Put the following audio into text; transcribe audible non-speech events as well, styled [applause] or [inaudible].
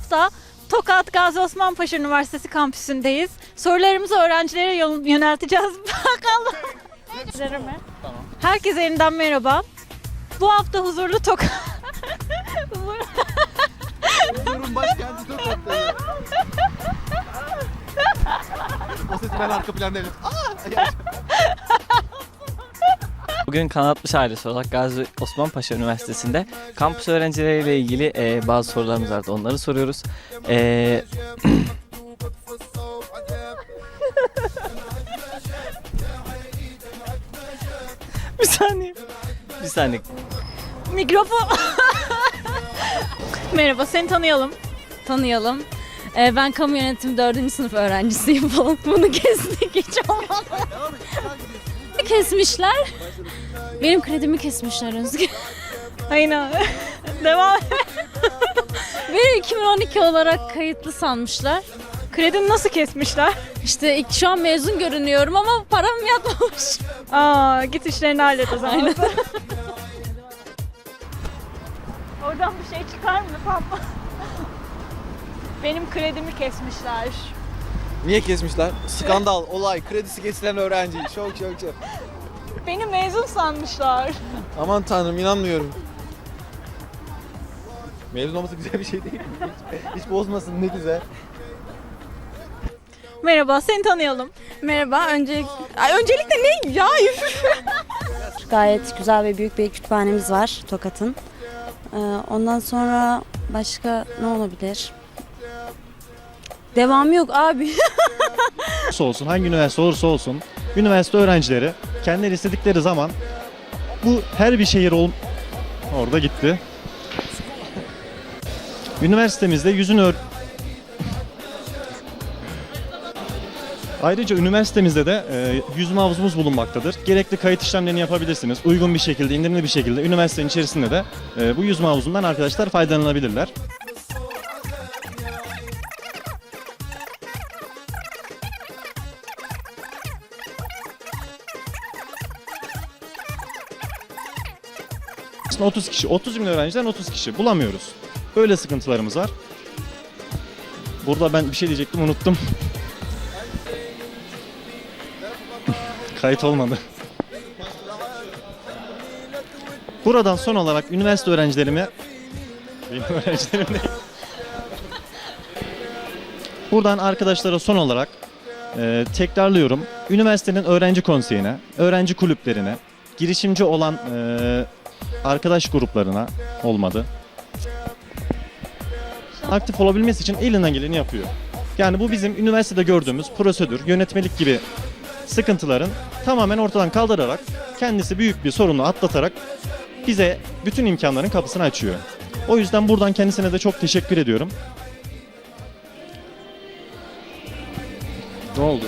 hafta Tokat Gazi Osman Paşa Üniversitesi kampüsündeyiz. Sorularımızı öğrencilere yön- yönelteceğiz. [laughs] Bakalım. Öğrencilerime. Tamam. Herkese yeniden merhaba. Bu hafta huzurlu Tokat... Huzurun başkenti Tokat'ta. o sesi ben arka planda evet. Aa! Ya- Bugün kanatmış ailesi olarak Gazi Osman Paşa Üniversitesi'nde kampüs öğrencileriyle ilgili e, bazı sorularımız vardı. Onları soruyoruz. E, [laughs] bir saniye. Bir saniye. Mikrofon. [laughs] Merhaba, seni tanıyalım. tanıyalım. Ee, ben kamu yönetim 4. sınıf öğrencisiyim falan. [laughs] Bunu kestik hiç olmadı. Kesmişler. Benim kredimi kesmişler Özgür. Aynen. Devam. Beni 2012 olarak kayıtlı sanmışlar. Kredini nasıl kesmişler? İşte ilk- şu an mezun görünüyorum ama param yatmamış. Aa, git işlerini hallet o zaman. Aynen. Oradan bir şey çıkar mı? Tamam. Benim kredimi kesmişler. Niye kesmişler? Skandal, olay, kredisi kesilen öğrenci. Şok şok şok. Beni mezun sanmışlar. Aman tanrım inanmıyorum. Mezun olması güzel bir şey değil mi? Hiç, hiç bozmasın ne güzel. Merhaba, seni tanıyalım. Merhaba. Öncelik... Ay, öncelikle ne? Ya Gayet güzel ve büyük bir kütüphanemiz var Tokat'ın. Ee, ondan sonra başka ne olabilir? Devamı yok abi. [laughs] olursa olsun, hangi üniversite olursa olsun, üniversite öğrencileri kendileri istedikleri zaman bu her bir şehir ol... Orada gitti. Üniversitemizde yüzün ör... Ayrıca üniversitemizde de e, yüzme havuzumuz bulunmaktadır. Gerekli kayıt işlemlerini yapabilirsiniz. Uygun bir şekilde, indirimli bir şekilde üniversitenin içerisinde de e, bu yüzme havuzundan arkadaşlar faydalanabilirler. Aslında 30 kişi, 30 bin öğrenciden 30 kişi bulamıyoruz. Böyle sıkıntılarımız var. Burada ben bir şey diyecektim unuttum. [laughs] Kayıt olmadı. Buradan son olarak üniversite öğrencilerime benim öğrencilerim. Buradan arkadaşlara son olarak e, tekrarlıyorum. Üniversitenin öğrenci konseyine, öğrenci kulüplerine, girişimci olan e, arkadaş gruplarına olmadı. Aktif olabilmesi için elinden geleni yapıyor. Yani bu bizim üniversitede gördüğümüz prosedür, yönetmelik gibi sıkıntıların tamamen ortadan kaldırarak kendisi büyük bir sorunu atlatarak bize bütün imkanların kapısını açıyor. O yüzden buradan kendisine de çok teşekkür ediyorum. Ne oldu?